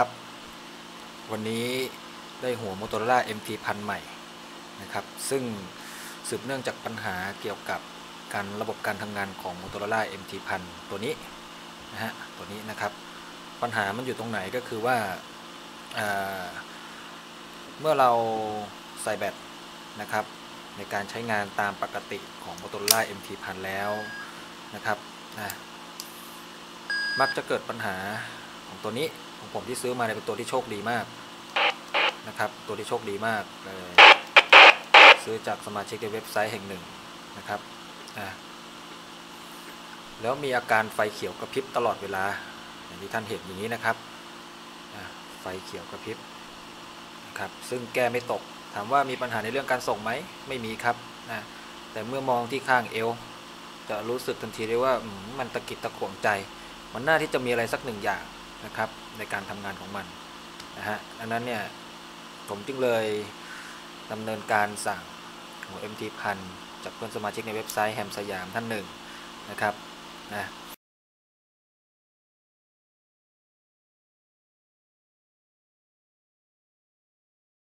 ครับ วันนี้ได้หัว Motorola MT พันใหม่นะครับ ซึ่งสืบเนื่องจากปัญหาเกี่ยวกับการระบบการทำงานของ Motorola MT พันตัวนี้นะฮะตัวนี้นะครับ ปัญหามันอยู่ตรงไหนก็คือว่าอ่าเมื่อเราใส่แบตนะครับ ในการใช้งานตามปกติของ Motorola MT พันแล้วนะครับนะมักจะเกิดปัญหาของตัวนี้ ของผมที่ซื้อมาเนี่ยเป็นตัวที่โชคดีมากนะครับ ตัวที่โชคดีมากเลยซื้อจากสมาชิกในเว็บไซต์แห่งหนึ่งนะครับอะแล้วมีอาการไฟเขียวกระพริบตลอดเวลา อย่างที่ท่านเห็นอย่างนี้นะครับอะไฟเขียวกระพริบครับ ซึ่งแก้ไม่ตก ถามว่ามีปัญหาในเรื่องการส่งไหม ไม่มีครับนะแต่เมื่อมองที่ข้างเอว จะรู้สึกทันทีได้ว่ามันตะกิดตะขวงใจ มันน่าที่จะมีอะไรสักหนึ่งอย่าง นะครับในการทำงานของมันนะฮะดังนั้นเนี่ยผมจึงเลยดำเนินการสั่งหัว MT พันจากเพื่อนสมาชิกในเว็บไซต์แฮมสยามท่านหนึ่งนะครับนะ